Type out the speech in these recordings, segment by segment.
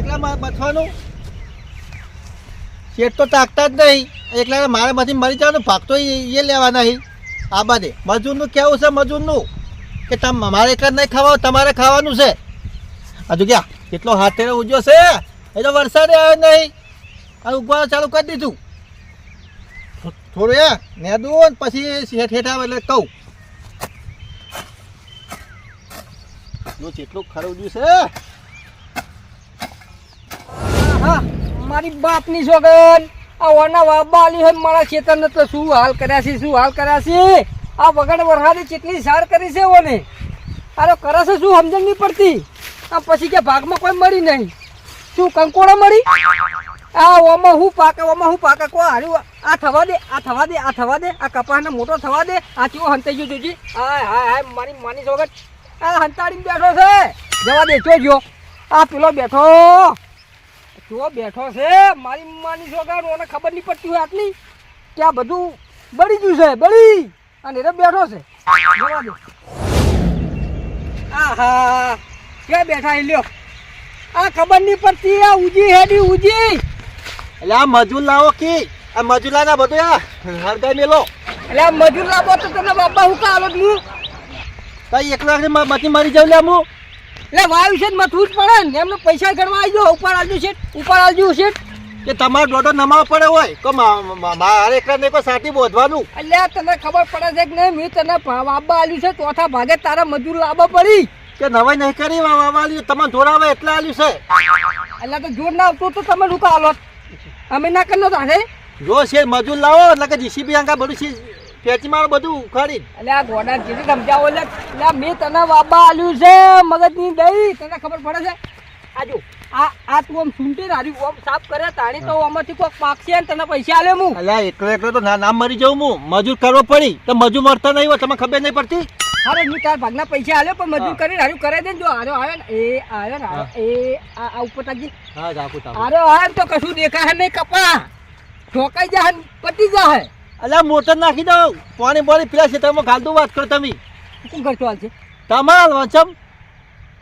એકલા મ- શેઠ તો તાકતા જ નહીં. એકલા મારે માંથી મરી જવાનું, ભાગતો એ લેવા નહીં આ બધે મજૂરનું કેવું છે મજૂરનું? કે મારે એકલા નહીં ખાવા તમારે ખાવાનું છે. હજુ ક્યાં કેટલો હાથે ઉજ્યો છે. એ તો વરસાદે આવ્યો નહીં. ઉગવાનું ચાલુ કરી દીધું. થોડું એ નેદું ને પછી શેઠ હેઠ આવે એટલે કહું. જો જેટલું ખરું છે. હા, મારી બાપની સોગન આ ઓના વાબા હોય, મારા ખેતરને તો શું હાલ કર્યા છે, શું હાલ કર્યા છે? આ વગર વરસાદે કેટલી સાર કરી છે ઓને. અરે કરે છે, શું સમજણ નહીં પડતી? આ પછી કે ભાગમાં કોઈ મળી નહીં. શું કંકોડા મળી? આ ઓમાં હું પાકે, ઓમાં હું પાકે કો હાર્યું આ થવા દે, આ થવા દે, આ થવા દે, આ કપાસને મોટો થવા દે, આ કેવો હંતાઈ ગયો જોજી. હાય હાય હાય, મારી માની સોગત આ હંતાડીને બેઠો છે. જવા દે, જોજો. આ પેલો બેઠો. જો બેઠો છે. મારી માની છોકરા ઓને ખબર નહીં પડતી હોય આટલી. કે આ બધું બળી ગયું છે બળી. અને એ બેઠો છે. જોવા દો. આહા. ક્યાં બેઠા એ લ્યો. આ ખબર નહીં પડતી આ ઉજી હેડી ઉજી. એટલે આ મજૂર લાવો કી? આ મજૂર લાના બધું આ હરગાઈ મેલો. એટલે આ મજૂર લાવો તો તમને બાપા હું કાલો હું કઈ એકલા મચી મારી જાવ લે હું. એટલે વાયુ છે ને મથવું જ પડે ને એમને પૈસા ગણવા આવી જાઓ ઉપર આવજો છે ઉપર આવજો છે કે તમારો દોડો નમાવો પડે હોય તો મારે એકલા કોઈ સાથી બોધવાનું. એટલે તને ખબર પડે છે કે નહીં? મેં તને વાબા આલ્યું છે ચોથા ભાગે તારા મજૂર લાવવા પડી. કે નવાઈ નહીં કરી વાવાલ્યું તમે જોડાવે એટલે આલ્યું છે. એટલે તો જોર ના આવતું તો તમે રૂકા હાલો અમે ના કરી તારે જો છે મજૂર લાવો એટલે કે જીસીબી અંગા બધું છે પેચી મારો બધું ઉખાડી એટલે આ ગોડા જેવી સમજાવો એટલે એટલે મેં તને વાબા આલ્યું છે મગજની દઈ તને ખબર પડે છે? આજો આ આ તું આમ સુંટી રારી ઓમ સાફ કરે તાણી તો આમાંથી કોક પાકશે ને તને પૈસા આલે હું અલ્યા એકલો એકલો તો ના નામ મરી જાઉં હું મજૂર કરવો પડી તો મજૂર મરતા નહીં હોય તમને ખબર નહીં પડતી? અરે હું તાર ભાગના પૈસા આલ્યો પણ મજૂર. કરીને હારું કરાવી દે ને જો હારો આવે ને એ આવે ને એ આ ઉપર તાજી હા જાકુ તાકુ હારો આવે ને તો કશું દેખાય નહીં કપા. ઠોકાઈ જાય ને પતી જાય અલ્યા મોટર નાખી દઉં. પાણી પાણી પીલા છે તમે ગાલતું વાત કરો તમે. શું કરશો હાલ છે? તમાર વચમ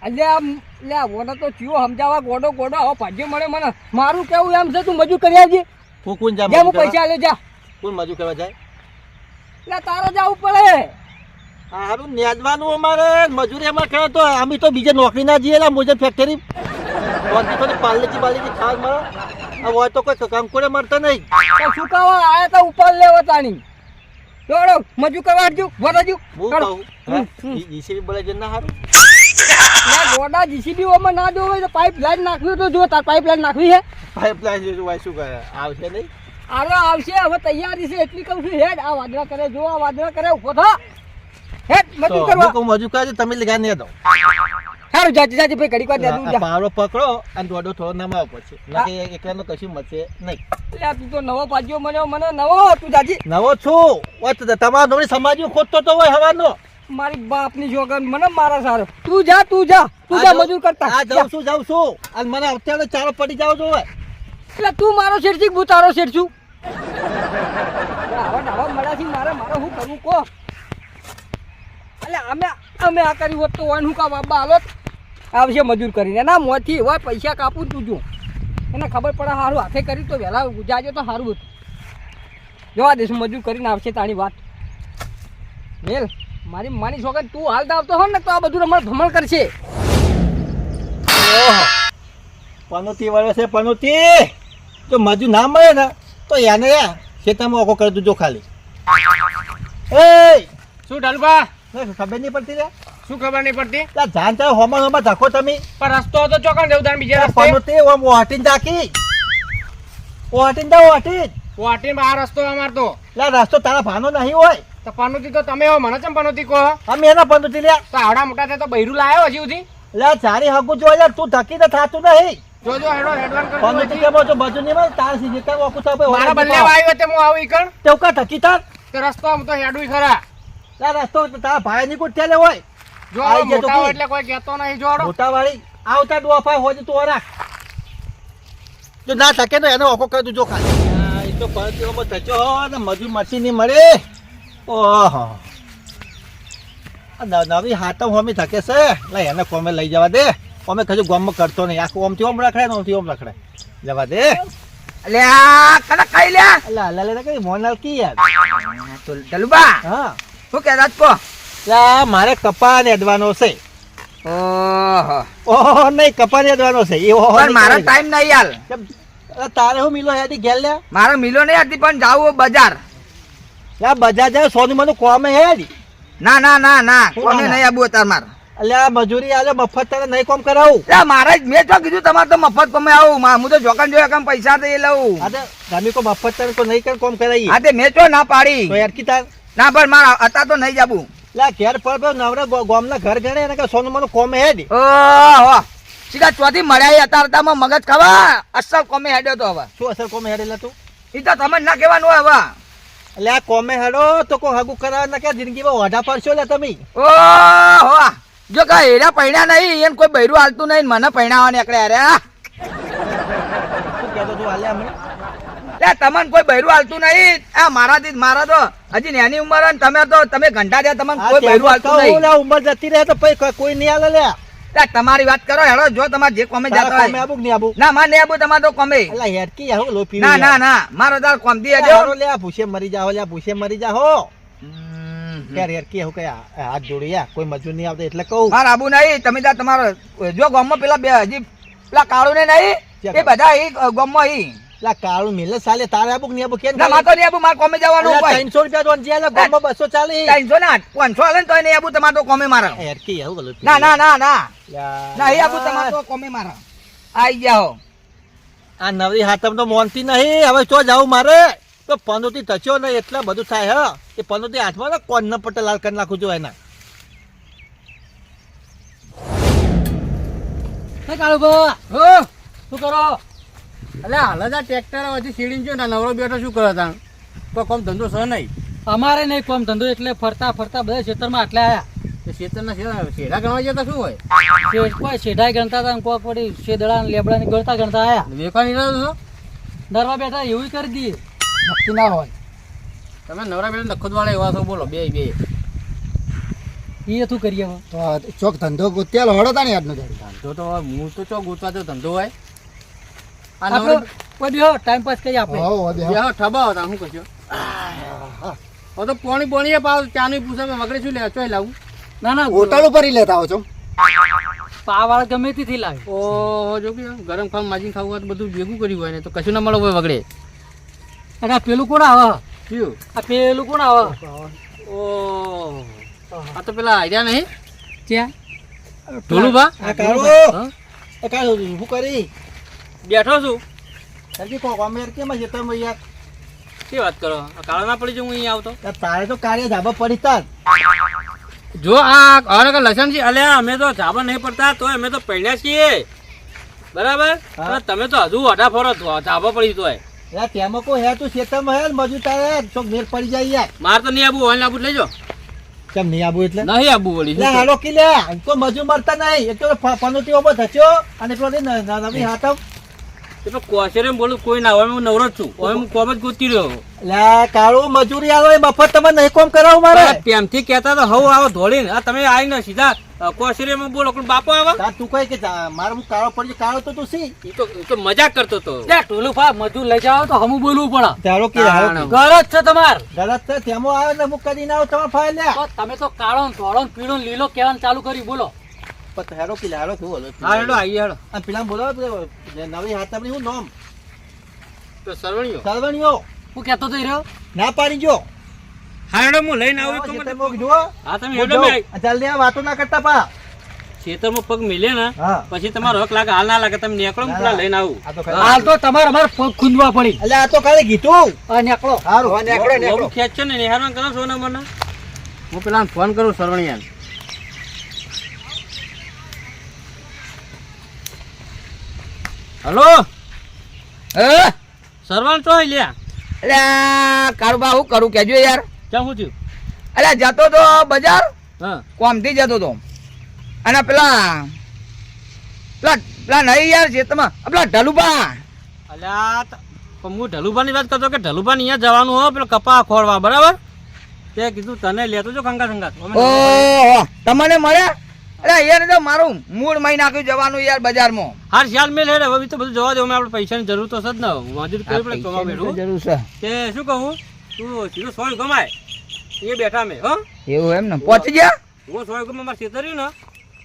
અલ્યા લે ઓનો તો ચિયો સમજાવવા ગોડો ગોડો. આવો ભાગ્ય મળે મને. મારું કેવું એમ છે તું મજૂર કરી આવજે. કોણ જા હું પૈસા લે જા. કોણ મજૂર કરવા જાય? લે તારો જવું પડે. હારું નેદવાનું અમારે. મજૂરી અમારે કરે તો અમે તો બીજે નોકરી ના જઈએ મોજે ફેક્ટરી પાર્લેજી બાલેજી ખાવા મળે. હોય તો કોઈ કંકોડે મળતા નહીં. તો શું કહેવા આયા તો ઉપર લેવો તાણી. દોડો મજુ કવાડજો વરાજો હું કહું જીસીબી બોલે જ ના હારું? ના ગોડા જીસીબી ઓમાં ના જોવે તો પાઇપ લાઈન નાખવી તો જો તાર પાઇપ લાઈન નાખવી છે પાઇપલાઇન જો વાય શું કરે? આવશે નહીં? આરો આવશે. હવે તૈયારી છે એટલી કહું છું હેડ આ વાદરા કરે જો આ વાદરા કરે ઊભો થા. હેડ મજુ હું કરવા. કહું મજૂર કરે તમે લગા નહીં દો. સારું જાજે જાજે ભાઈ ઘડીક વાર દેતું જા. પાવડો પકડો અને દોડો થોડો નમાવો પછી. નકે એકલાનો કશું મચે નહીં. લે તું તો નવો પાજ્યો મને મને નવો તું જાજી. નવો છું. ઓત તમારો નવરી સમાજમાં ખોદતો તો હોય હવાનો. મારી બાપની જોગન મને મારા સારો. તું જા તું જા. તું જા મજૂર કરતા. આ જાઉં છું જાઉં છું. અને મને અત્યારે ચાલો પડી જાવ જોવે. એટલે તું મારો શેઠ છું હું તારો શેઠ છું? આવા ડાવા મળ્યાથી મારે મારે હું કરવું કહો? એટલે અમે અમે આ કર્યું હોત તો હું કા બાબા હાલો આવશે મજૂર કરીને. ના મોંથી હોય પૈસા કાપું તું જો. એને ખબર પડે સારું હાથે કરી તો વહેલા જાજો તો સારું હતું. જોવા દેશું મજૂર કરીને આવશે તારી વાત. મેલ મારી માની છોકર તું હાલતા આવતો હો ને તો આ બધું રમણ ભમણ કરશે. ઓહો. પનોતી વાળો છે પનોતી. જો મજૂર ના મળે ને તો એને યા ખેતરમાં ઓકો કરી દીધો ખાલી. એ શું ડાલુબા ખબર નહીં પડતી રે. શું ખબર નહીં પડતી? ત્યાં જાન તો હોમાં હોમાં ધક્કો તમે. પણ રસ્તો હતો ચોકન જવું તાણ બીજા રસ્તે. તે ઓમ વાટીન ધાકી. વાટીન દા વાટીન વાટીન આ રસ્તો અમાર તો. લા રસ્તો તારા ભાનો નહીં હોય. તો પનોતી તો તમે હો મને ચમ પનોતી કહો? અમે એના પનોતી લે તો આવડા મોટા થાય તો બૈરું લાયો હજી સુધી? લે ચારી હગુ જો યાર તું ધકી તો થાતું નહીં. જોજો હેડો હેડવાન પનોતી કે બોજો બાજુ નહીં મળે? તાર સી જેતા ઓકુ થાપે મારા બલ્લે આવ્યો તે હું આવું ઈકણ તેવું કા ધકી તાર. તો રસ્તો આમ તો હેડું ખરા. લા રસ્તો તો તારા ભાઈ ની કોઈ ઠેલે હોય. જો મોટા એટલે કોઈ કહેતો નહીં જોડો મોટા વાળી આવતા ડોફા હોય તો રાખ જો ના શકે તો એને ઓકો કરી દેજો ખાલી. આ એ તો પરતીઓમાં થચો ને મજૂર મચી નહીં મળે. ઓહો. નવી હાથમ હોમી થકે છે. લે એને કોમે લઈ જવા દે. અમે કશું ગામમાં કરતો નહીં. આખું ઓમથી ઓમ રખડે ને ઓમથી ઓમ રખડે. જવા દે. અલ્યા કને કઈ લે? અલા અલા લે કઈ મોનલ કી યાર તો ડલુબા હા. શું કહેતા કો મારે કપા ને છે. ઓહો. નહીં કપા ને છે. એ પણ મારો ટાઈમ નહીં હાલ. તારે હું મિલો હેડી ઘેર લે? મારો મિલો નહીં હતી પણ જાવું બજાર. લા બજાર જાવ સોનું મને કોમે હેડી ના ના ના ના ના? નહીં આબુ તાર માર. અલ્યા મજૂરી આલે મફત તને નહીં કોમ કરાવું. લા મારે મેં તો કીધું તમારે તો મફત કોમે આવું. હું તો જોકન જોયા કામ પૈસા દે લઉં. તો તમે કો મફત તને કો નહીં કર કોમ કરાવી હા તે મેં તો ના પાડી. તો યાર કી તાર? ના પણ મારા હતા તો નહીં જાબુ લા ઘેર પર પર નવરા ગોમના ઘર ગણે એને કે સોનું મનું કોમે હેડી. ઓહો સીધા ચોથી મળ્યા અતારતામાં મગજ ખાવા? અસલ કોમે હેડ્યો તો હવે. શું અસર કોમે હેડેલા તું? એ તો તમે ના કહેવાનું હોય હવે. એટલે આ કોમે હેડો તો કો હગુ કરાવ ના કે જિંદગીમાં ઓઢા પડશો લે તમે. ઓહો જો કા હેરા પૈણા નહીં એને કોઈ બૈરું હાલતું નહીં મને પૈણાવા નીકળે અરે શું કહેતો તું હાલે હમણાં? લે તમને કોઈ બૈરું હાલતું નહીં. આ મારાથી જ- મારા તો. હજી નેની ઉંમર ને તમે તો તમે ઘંટા દે તમને કોઈ બૈરું હાલતું નહીં. ઉંમર જતી રહે તો પછી કોઈ- નહીં હાલે લે તમારી વાત કરો હેડો જો તમારે જે કોમે જતા હોય. આબુ કે આબુ ના માં નહીં આબુ તમારે તો કોમે. આવું લો ના ના ના મારો તાર કોમથી લે, હેડ્યો લે આ ભૂસે મરી જાઓ લે આ ભૂસે મરી જાઓ યાર હેડકી આવું કઈ આ- હાથ જોડી કોઈ મજૂર નહીં આવતો એટલે કહું. માર આબુ નહીં તમે તમારો જો ગામમાં પેલા બે હજી પેલા કાળુ ને નહીં એ બધા ઈ ગામમાં લા કાળું મિલે સાલે તારે આબુક કે આબુક કેન ના માતો તો આબુ માર કોમે જવાનું હોય. ત્રણસો રૂપિયા તો આલે, ગામમાં બસો ચાલી. ત્રણસો ને આઠ પાંચસો હાલે ને આબુ તમારે તો કોમે મારે. કે આવું બોલો ના ના ના ના. ના એ આબુ તમારે તો કોમે મારા. આઈ જાઓ. આ નવરી હાથમ તો મોનતી નહીં હવે ચો જાવ મારે. તો પનોતી ટચ્યો નહીં એટલે બધું થાય હ. એ પનોતી હાથમાં ને કોણ પટે લાલ કરી નાખું છું એના. હે કાળુભા. હો? શું કરો? અલે હાલ જ આ ટ્રેક્ટર હજી સીડીને જો ને નવરો બેઠો શું કરો તા તો કોમ ધંધો છે નહીં. અમારે નહીં કોમ ધંધો એટલે ફરતા ફરતા બધા ખેતરમાં આટલા આયા. શેતરના શેરા ગણવા જતા શું હોય? કોઈ શેઢાઈ ગણતા હતા ને કોક વળી શેદડા ને લેબડા ને ગણતા ગણતા આયા. વેપારી છો બેઠા એવું કરી દઈએ. નક્કી ના હોય. તમે નવરા બેઠા નખોદવાળા એવા છો બોલો બે બે. એ શું કરીએ તો ચોક ધંધો ગોત્યા હળો તાણી આજનો દાડો. ધંધો તો હું તો ચોક ગોતવા તો ધંધો હોય. આપણે કોઈ દિવસ ટાઈમ પાસ કરી આપણે હો. બેહો ઠબાવો તા શું કરશો? હવે તો પોણી પોણી પાવ ચાની પૂછે વગડે શું લે ચોય લાવું? ના ના હોટલ ઉપર ઈ લેતા આવો છો. પાવાળ ગમે તેથી લાવે. ઓહો જો કે ગરમ ખાવા માજી ખાવું હોય તો બધું ભેગું કર્યું હોય ને તો કશું ના મળે હોય વગડે અને આ પેલું કોણ આવે? કયું? આ પેલું કોણ આવે? ઓહ આ તો પેલા આઈડિયા નહીં? ત્યાં ઢોલુભા? આ કાળો. હા? એ કાળો શું કરી? બેઠો છું. સરજી કોક અમે છે તમે યાર? શી વાત કરો? કાળો ના પડી જવું અહીંયા આવતો? તારે તો કાર્ય ધાબા પડી તાર. જો આ અરે લસણ છે અલ્યા અમે તો ધાબા નહીં પડતા તો અમે તો પહેણ્યા છીએ. બરાબર. તમે તો હજુ અઢા ફરો ધાબા પડી તો યાર તેમાં કોઈ હે તું ખેતરમાં હે મજૂર તારે ચોક મેર પડી જાય યાર. માર તો નહીં આબુ હોય આબુ લઈ જાઓ કેમ નહીં આવું એટલે? નહીં આબુ વળી લે હાલો કી લે તો મજૂર મરતા નહીં. એક તો પનોટી ઓબો થચ્યો અને પેલો તે નવી હાથમ. એટલે કોશરે બોલું કોઈ ના હોય હું નવરો છું. હવે હું કોમ જ ગોતી રહ્યો. લે કાળું મજૂરી આલો એ મફત તમે નહીં કોમ કરાવું મારે? પ્રેમથી કહેતા તો હવ આવો ધોળીને. આ તમે આવીને સીધા કોશરે માં બોલો પણ બાપો આવા? તું કઈ કે મારે હું કાળો પડી કાળો તો તું સી? એ તો તો મજાક કરતો તો ત્યાં ટોલું ફા મજૂર લઈ જાઓ તો હમું બોલવું પડે. તારો કે હાલો તાણ. ઘર જ છે તમાર. ગલત છે તેમાં આવે ને હું કરીને આવું તમારે ફાઇલ લે. તમે તો કાળો ધોળો પીળો લીલો કહેવાનું ચાલુ કરી બોલો. પણ હેરો કે હાલો હા હેડો આવીએ હેડો. અને પેલા બોલાવો નવી હાથમની હું નોમ? તો સરવણીઓ. સરવણીઓ. હું કહેતો તો રહ્યો. ના પાડી જો. હા હેડો હું લઈને આવું તો ખેતરમાં જુઓ હા તમે હેડો. જલ્દી આ વાતો ના કરતા પા. ખેતરમાં પગ મિલે ને પછી તમારો હક લાગે હાલ ના લાગે તમે નીકળો પેલા લઈને આવું. આ તો ખરી. હાલ તો તમારે અમારે પગ ખૂંદવા પડી. એટલે આ તો ખાલી ગીતું આ નીકળો. સારું ખેંચ ખેંચો ને નિહારણ કરો છો ને મને. હું પેલા ફોન કરું સરવણિયા હલો? હે? સરવાન તો લ્યા અલ્યા કાળુબા હું કરું? કેજો યાર. ક્યાં હું થયું? અલ્યા જતો તો બજાર. હા. કોમથી જતો તો. અને પેલા પેલા પેલા નહીં યાર જે આ પેલા ઢલુબા અલ્યા હું ઢલુભાની વાત કરતો કે ઢલુબા અહીંયા જવાનું હો પેલો કપા ખોળવા બરાબર? તે કીધું તને લેતો જો કંગા સંગા ઓહો તમને મળ્યા? અરે યાર તો મારું મૂળ મહી નાખ્યું જવાનું યાર બજારમાં. હાર શાલ મેલ હેડ હવે તો બધું જવા દો આપણે પૈસાની જરૂર તો છે જ ને મજૂરી કરવી પડે કમા બેઠું જરૂર છે. તે શું કહું? તું સીધું સોળ ગમાય એ બેઠા મે હો. એવું એમ ને પહોંચી ગયા? હું સોળ ગમે મારે છેતર્યું ને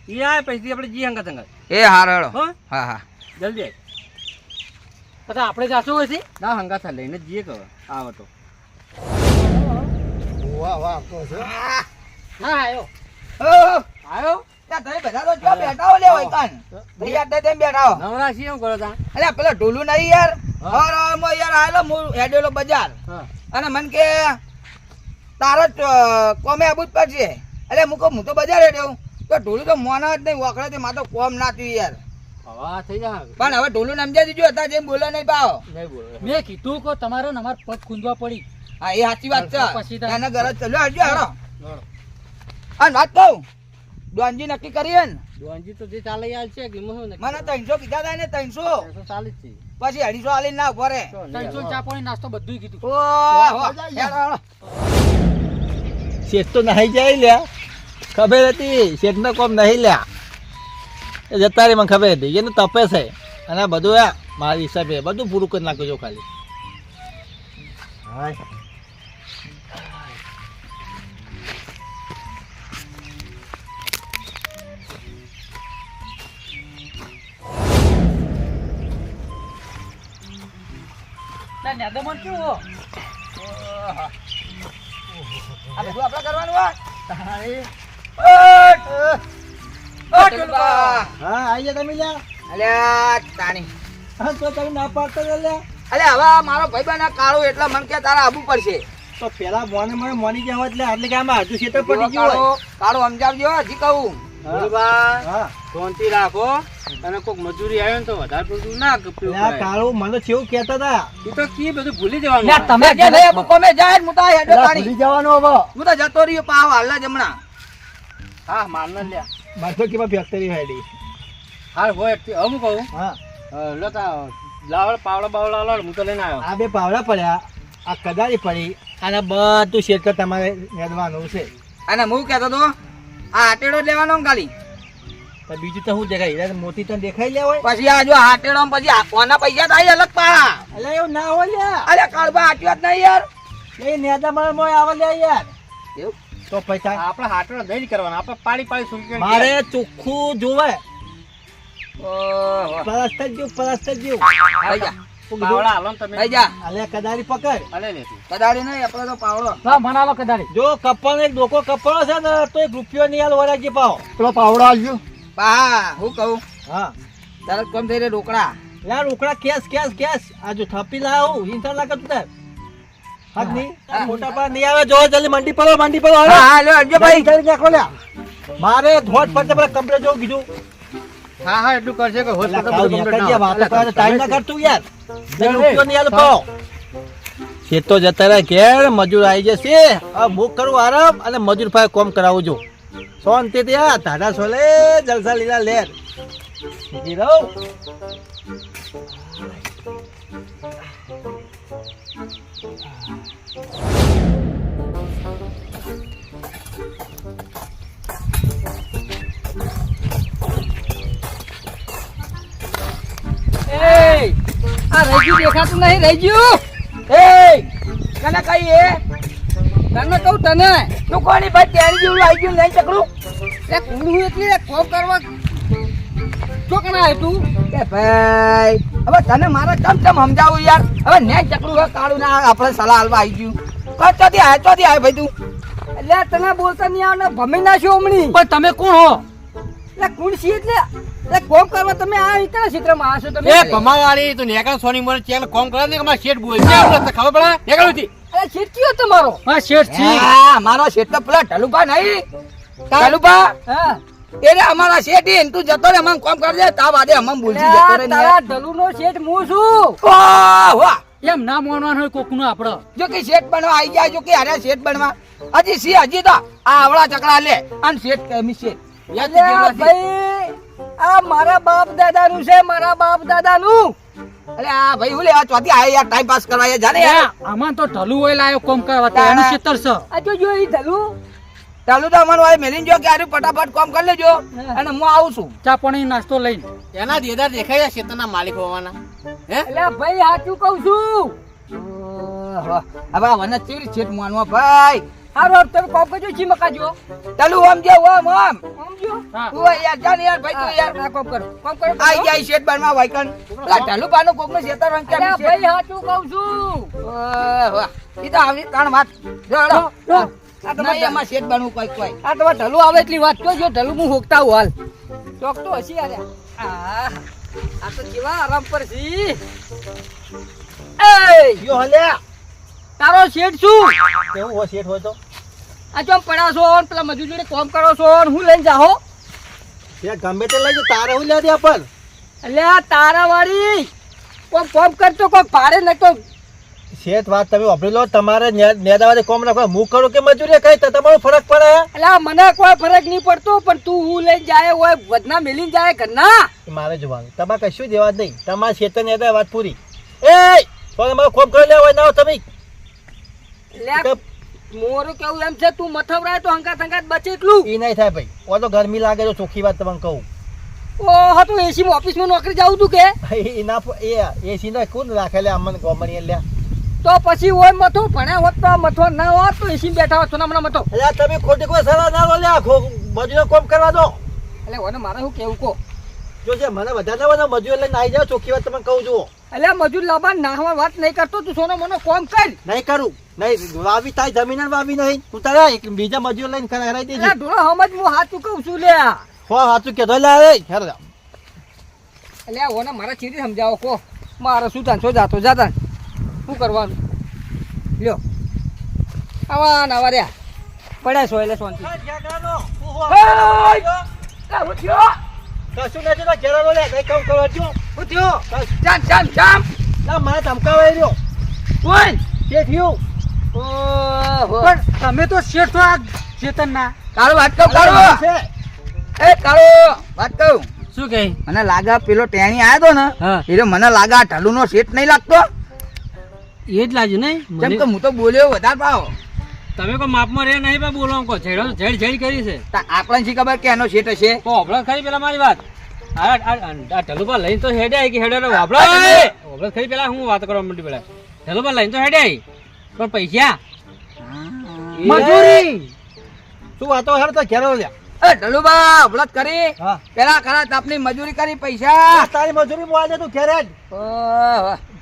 એ આ પૈસા આપણે જી હંગા તંગા એ હાર હેડો હ. હા હા. જલ્દી આય. પછી આપણે જાશું હોય છે ના હંગા થા લઈને જ જઈએ કહો આવો તો. વાહ વાહ તો છે. હા. આવ્યો ઓ, આવ્યો તમે બધા તો ક્યાં બેઠા હો લે કાન તૈયાર થઈ તેમ બેઠા હો. નવરા છીએ કરો તા. અરે પેલા ઢોલું નહીં યાર. હર હરમાં યાર આવેલો હું હેડેલો બજાર. અને મન કે તારો કોમે આબુ જ પડશે એટલે હું કહું હું તો બજાર હેડ્યો તો ઢોલું તો મોના જ નહીં વખડે તે કોમ ના થયું યાર. પણ હવે ઢોલું સમજાઈ દીધું હતા જેમ બોલે નહીં પાવ મેં કીધું કે તમારો અમાર પગ ખૂંદવા પડી. હા એ સાચી વાત છે. પછી એના ઘરે ચલો હજુ હારો અને વાત કહું. ડોનજી નક્કી કરીએ ને? ડોનજી તો જે ચાલે યાર છે કે હું ને મને ત્રણસો કીધા હતા ને ત્રણસો. ચાલે જ છે. પછી અઢીસો આલી ના ઊભો ત્રણસો ચા પાણી નાસ્તો બધું કીધું. હો. શેઠ તો નાહી જાય લ્યા. ખબર હતી? શેઠને કોમ નહીં લ્યા. એ જતા રહી મને ખબર હતી. એને તપે છે. અને બધું મારી મારા હિસાબે બધું પૂરું કરી નાખ્યું છે ખાલી. હાય. ના નેદમણ કેવું આ બધું આપણે કરવાનું હોય? હાય. ઓટ! ઓટ, ટોલુબા. હા જા તમે લ્યા. અલ્યા તાણી. હા તો તમે ના પાડતા લ્યા. અલે હવે મારો ભાઈબંધ આ કાળો એટલે મન કે તારા આબુ પડશે. તો પેલા મોને મને મોની ગયા એટલે એટલે કે આમાં હજુ શેતર પડી ગયો કાળો સમજાવજો હજી કહું. શાંતિ રાખો. અને કોઈક મજૂરી આવ્યો ને તો વધારે પડતું ના કપ્યું કાળું મને કેવું કહેતા હતા? એ તો કી બધું ભૂલી જવાનું તમે કે જાય હું તો હેડો લ્યા, ભૂલી જવાનું હવે. હું તો જતો રહ્યો પાવ હાલ જ હા મારને લ્યા. બારસો કિલો ફેક્ટરી હેડી હા હોય હું કહું હા. અ, લાવડ પાવડા બાવડા લાવડ હું તો લઈને આવ્યો. આ બે પાવડા પડ્યા આ કદાળી પડી અને બધું શેતર તમારે નેદવાનું છે. અને હું કહેતો તો આ આટેડો જ લેવાનો ને ખાલી. તો બીજું તો શું દેખાય? યાર મોતી તો દેખાઈ લેવાય હોય. પછી આ જો આટેડો પછી આપવાના પૈસા થાય અલગ પા એટલે એવું ના હોય યાર અરે કાળબા આટ્યો વાત નહીં યાર. એ નેદા મોય આવે લે યાર. એવું? તો પૈસા આપણે હાટડો નહીં કરવાના આપણે પાડી પાડી સુકી મારે ચોખ્ખું જોવે. પરસ્તર જેવું થઈ જા. પાવડા હાલો તમે. થઈ જા. અલ્યા કદાળી પકડ. અલે લેતી કદાડી નહીં આપણે તો પાવડો. હા મનાલો કદાડી જો કપ્પાનો એક ડોકો કપ્પાનો છે ને તો એક રૂપિયો નહીં હાલ વરાજી પાવ. પેલો પાવડો આવજો પા હું કહું? હા. તરત કોમ થઈ રે રોકડા યાર રોકડા કેસ કેસ કેસ. આ જો થપી લાવું હિંસા લાગે તું તાર. હાથ નહીં. મોટા પા નહીં આવે જો જલ્દી મંડી પડો મંડી હાલો. હા લ્યો અડજો ભાઈ. નાખો લ્યા. મારે ધોટ ફરતે પેલા કમ્પ્લેટ જેવું કીધું. હા હા એટલું કરશે કે હોસ્પિટલ ટાઈમ ના કરતું યાર. ખેતો જતા રહ્યા ઘેર મજૂર આવી જશે. હવે હું કરું આરામ અને મજૂર પાસે કોમ કરાવું છું. શાંતિ ત્યાં ટાટા સોલે જલસા લીલા લેર. બીજી એ આ રહીજુ દેખાતું નહીં રહીજુ એ! કને કઈ એ? તને કહું તને. તું કોની ભાઈ તેરી જેવું આવી ગયું નહીં ચકડું? એ કુંડું એટલે કોમ કરવા તો કના તું? કે ભાઈ હવે તને મારે કેમ સમજાવું યાર? હવે ને ચકડું હવે કાળું ના આપણે સલાહ હાલવા આવી ગયું. કઈ ચોથી આવે ચોથી આય ભાઈ તું. એટલે તને બોલતા નહીં આવે ને ભમી નાખ્યો હમણી? પણ તમે કોણ હો? એટલે કુણ છી એટલે એટલે કોમ કરવા તમે આ કયા ક્ષેત્રમાં આશો તમે? એ કમાવાળી તો નેકા સોની મને ચેલ કોમ કરે ને કમા શેઠ બોલ? છે આપણે ખબર પડે? નેકા નથી અરે શેઠ કયો તમારો? હા શેઠ હા મારો શેઠ તો પેલા ઢલુભા નહીં. ઢલુભા? હા. એ અમારા શેઠ એન તું જતો રે અમને કોમ કરજે તા વાદે અમને બોલજી જતો રે ને તારા ઢલુનો શેઠ હું છું. વાહ, વાહ. એમ ના માનવાનું હોય કોકનું આપડો. જો કે શેઠ બનવા આવી જાય જો કે અરે શેઠ બનવા. હજી સી હજી તો આ આવડા ચકડા લે. અને શેઠ કેમી છે. શેઠ. ભાઈ. આ મારા બાપ દાદાનું છે મારા બાપ દાદાનું. અરે આ ભાઈ હું લેવા ચોથી આયા યાર ટાઈમ પાસ કરવા યાર જાને આમાં તો ઢલુ હોય લાયો કોમ કરવા તો એનું ક્ષેત્ર છે. આ જો જો ઈ ઢલુ. ચાલુ તો અમારું આ મેલીન જો કે આર્યું ફટાફટ કામ કરી લેજો. અને હું આવું છું. ચા પાણી નાસ્તો લઈને. એના દેદાર દેખાય છે ખેતરના માલિક હોવાના. હે? એટલે ભાઈ સાચું કહું છું. હવે આ કેવી રીતે છેટ માનવા ભાઈ. હારો તમે કોમ કરજો જી મકાજો તલુ ઓમ જે ઓમ ઓમ સમજો તું આ યાર જાન યાર ભાઈ તું યાર ના કોમ કરો કોમ કરો. આઈ જાય શેઠ બારમાં વાઈકન લા તલુ પાનો કોકનો જેતા રંગ કે ભાઈ સાચું કહું છું? ઓહો. ઈ તો આવી ત્રણ વાત. જો હેડો. જો, આ તમારે એમાં શેઠ બનવું કોઈ કોઈ. આ તમારે ઢલુ આવે એટલી વાત કરજો ઢલુ હું હોકતા હું હાલ. ચોક તો હસી અરે આ આ તો કેવા આરામ પર છી. એ યો હલ્યા. તારો શેઠ શું? કેવું હોય શેઠ હોય તો? આ ચોમ પડ્યા છો ને પેલા મજૂર જોડે કોમ કરો છો ને હું લઈને જાહો. ત્યાં ગમે તે લઈ જાઓ, તારે હું લ્યા પણ એટલે તારા વાળી કોમ કોમ કરતો કોઈ ભારે ન તો શેઠ વાત તમે વાપરી લો તમારે નેદાવાદે કોમ રાખવા. હું કરું કે મજૂરી કઈ? તો તમારો ફરક પડે. એટલે મને કોઈ ફરક નહીં પડતો પણ તું હું લઈને જાય હોય વધના મેલીને જાય ઘરના. મારે જોવાનું. તમારે કશું દેવા નહીં. તમારા શેતર નેદા વાત પૂરી. એ તો તમારો કોમ કરી લેવા હોય ના તમે મોરું કેવું એમ છે તું મથવરાય તો હંકાત સંકાત બચે એટલું. એ નહીં થાય ભાઈ. ઓ તો ગરમી લાગે તો ચોખ્ખી વાત તમને કહું. ઓહો તું એસી માં ઓફિસમાં નોકરી જાઉં તું કે? એ ના એ એસી ના કોણ રાખેલે અમને ગોમણી લે તો પછી ઓય મથો ભણ્યા હોત તો મથો ના હોત તો એસી બેઠા હોત સોના મના મથો. અલ્યા તમે ખોટી કોઈ સલાહ ના લો લ્યા મજૂરો કોમ કરવા દો. એટલે ઓને મારે શું કેવું કો જો જે મને વધારે ને મજૂર લઈને આવી જાવ ચોખ્ખી વાત તમે કહું જુઓ. એટલે મજૂર લાવવા નાહવા વાત નહીં કરતો તું સોનો મોનો કોમ કર. નહીં કરું. નહીં વાવી તારી જમીન વાવી નહીં. તું તારા એક બીજા મજૂર લઈને કરાવી દેજે. એટલે ઢોળો હમજ હું હાચું ચૂકવું છું લે. હો હાચું કહેતો લે રે હેર એટલે ઓને મારા ચીરી સમજાવો કો મારે શું તાન છો જાતો જાતા શું કરવાનું? લ્યો. આવા નાવા રહ્યા. પડ્યા છો એટલે શાંતિ. કશું નથી તો ઘેરા લે કઈ કામ કરવા જો શું થયો? ચામ ચામ ચામ ના મારે ધમકાવા રહ્યો. કોણ કે થયું. પણ તમે તો શેઠ છો આ ચેતનના. કાળો વાત કહું કાળો! એ કાળો! વાત કહું. શું કહે? મને લાગે પેલો ટેણી આવ્યો તો ને એટલે મને લાગે આ ઢલુ નો શેઠ નહીં લાગતો. એ જ લાગ્યું ને કેમ કે હું તો બોલ્યો વધારે પાવ તમે કોઈ માપમાં રે નહીં પણ બોલો કો છેડો છેડ છેડ કરી છે. તા આપણને શી ખબર કેનો શેઠ હશે? તો હોભળો ખરી પેલા મારી વાત. આ આ ઢલુપા લઈને તો હેડે આવી કે હેડે હોભળો હોભળો ખરી પેલા હું વાત કરવા માંડી પેલા. ઢલુબા લઈને તો હેડે આવી પણ પૈસા? મજૂરી! શું વાતો હેર તો ઘેરો લ્યા. એ ઢલુબા અવળત કરી પેલા ખરા તાપની મજૂરી કરી પૈસા. તારી મજૂરી માં આજે તું ઘેરે જ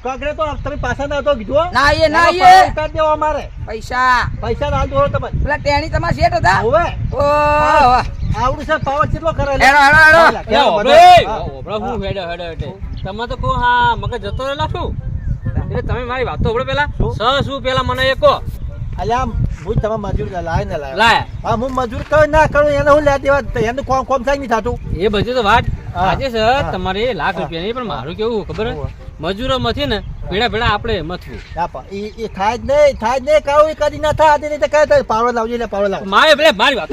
કગડે તો તમે પાછા ના તો કીધું ના એ ના એ. ઉતારી દેવો અમારે પૈસા. પૈસા ના દો તમે પેલા ટેણી તમાર શેઠ હતા? હવે. ઓ આવડું છે પાવર કેટલો કરે હેડો હેડો હેડો. બધો. હા. હેડો હેડો હેડો. તમે તો કહો હા મગજ જતો રહેલા શું? એટલે તમે મારી વાત તો હોભળો પેલા? સ શું પેલા મને એ કહો. અલ્યા હું તમે મજૂર લાય ને લાય. હા હું મજૂર કરું ના કરું એને હું લે દેવા એનું કોમ કોમ થાય નહીં થતું? એ બધી તો વાત આજે છે તમારે લાખ રૂપિયા નહીં પણ મારું કેવું ખબર મજૂરો માંથી ને ભેડા ભેડા આપણે મથવું થાય જ નહીં થાય જ નહીં કાવું કદી ના થાય નહીં તો કહે પાવડો લાવજો એટલે પાવડો લાવ. મારે પેલા મારી વાત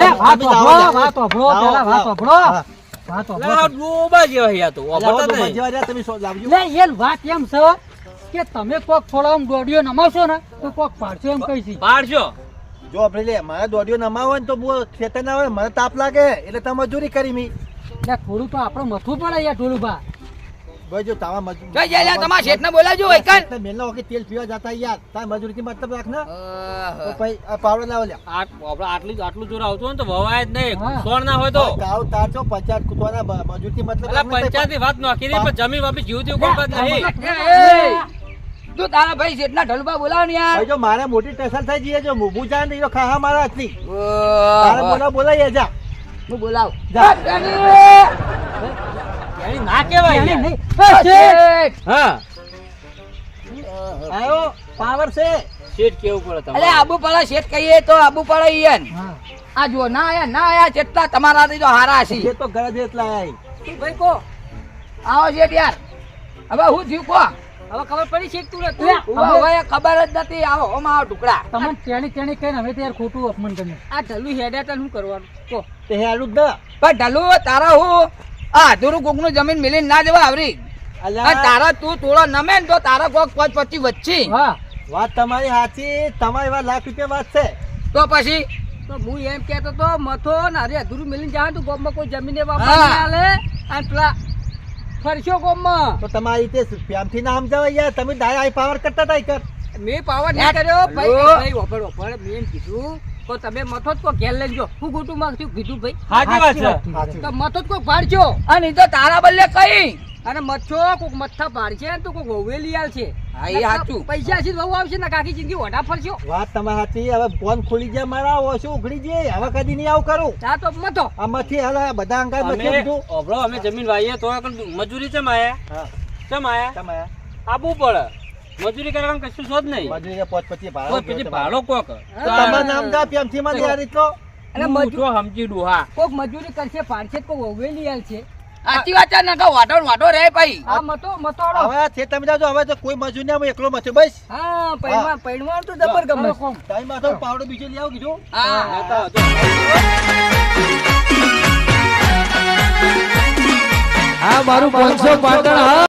ડોબા જેવા તો નહીં. તમે લાવજો. લે, એ વાત એમ છે કે તમે કોક થોડો આમ દોડીઓ નમાવશો ને તો કોક પાડશો એમ કઈ છી. પાડશો. જો આપણે લે મારા દોડીઓ નમાવો ને તો બહુ ખેતર ના હોય મને તાપ લાગે એટલે તમે મજૂરી કરી મી. થોડું તો આપણે મથું પડે યાર થોડું બા ભાઈ જો તાવા મજૂર જય જય તમારા શેઠને બોલાવજો વૈકન મેલના ઓકે તેલ પીવા જાતા યાર. તાર મજૂરી મતલબ રાખ ને. તો ભાઈ આ પાવડો લાવ લે આ આપણે આટલી આટલું જોર આવતો ને તો વવાય જ નહીં. સોણ ના હોય તો. કાવ તાર છો પચાસ કુતવાના મજૂરથી મતલબ એટલે રાખ પંચાયતની વાત નોખી નહીં પણ જમીન વાપી જીવતી કોઈ વાત નહીં. તું તારા ભાઈ જેટલા ઢલબા બોલાવ ને યાર. ભાઈ જો મારે મોટી ટેસલ થઈ જઈએ જો મુબુ જાન ને એ ખાહા મારા હતી. તારે બોલા બોલાય જા. હું બોલાવ. જા. એની ના કહેવાય એને નહીં. શેઠ! શેઠ. હા. આયો પાવર છે. શેઠ કેવું પડે તમારે? આબુ પાડા શેઠ કહીએ તો આબુ ઈયન. આ જો ના આયા ના આયા જેટલા તમારાથી તો હારા છે. એ તો ઘરે જ આય. તું ભાઈ કો આવો શેઠ યાર. હવે હું જીવ કો હવે ખબર પડી છે તું એ ખબર જ નથી. આવો ઓમાં આવો ટુકડા તમને તેણી તેણી કહીને હવે યાર ખોટું અપમાન કર્યું. આ ઢલું હેડે તો શું કરવાનું? કો તે હેડું જ પણ ઢલુ તારા હું? આ અધૂરું કોકનું જમીન મિલી ના દેવા આવરી. તારા તું થોડો નમે તો તારા કોક પાંચ પચી વચ્ચે વાત તમારી સાચી તમારી વાત લાખ રૂપિયા વાત છે. તો પછી? તો હું એમ કેતો તો મથો ને અરે અધૂરું મિલી જાય તું ગોમમાં કોઈ જમીને વાપરવા. ના આલે અને પેલા ફરશો ગોમમાં તો તમારી રીતે પ્રેમથી ના સમજાવે યાર. તમે ડાય આઈ પાવર કરતા હતા કર. મેં પાવર ના કર્યો. ભાઈ ભાઈ વફળ વફળ મેં કીધું તો તમે મથો જ કોઈ ઘેર લઈ જો. હું ખોટું માંગતું કીધું ભાઈ. સાચી વાત છે. તો મથો જ કોઈ ભાડજો અને તો તારા બદલે કઈ? અને મચ્છો કોક મથા પાડશે તો કોક વહુવેલી આલશે હા, એ સાચું. પૈસા છે વહુ આવશે ને કાકી જિંદગી ઓઢા ફરશો. વાત તમારી સાચી. હવે ફોન ખોલી જાય મારા ઓછું ઉઘડી જાય હવે કદી નહીં આવું કરું. આ તો મથો. આમાંથી હાલ બધા અંગાર મથી અમે બધું ઓભળો અમે જમીન વાઈએ તો મજૂરી ચમ આયા હા. ચમ આયા તમે આપવું પડે. મજૂરી કરવાનું કશું શોધ નહીં. મજૂરી પોત પછી ભાડો પછી ભાડો કોક. તમારું નામ જા પ્રેમથી માં યાર એટલો? અને તું મજૂર સમજી ડુહા કોક મજૂરી કરશે પાડશે તો કોક સાચી વાત છે ને કે રે ભાઈ. આ મતો મતોડો હવે છે તમે જાજો હવે તો કોઈ મજૂર નહીં હું એકલો મથ્યો બસ. હા પૈણવા પૈણવા તો જબર ગમે. ટાઈમ માથે પાવડો બીજો લઈ આવું કીધું. હા. આ મારું પાંચસો પાટણ હા.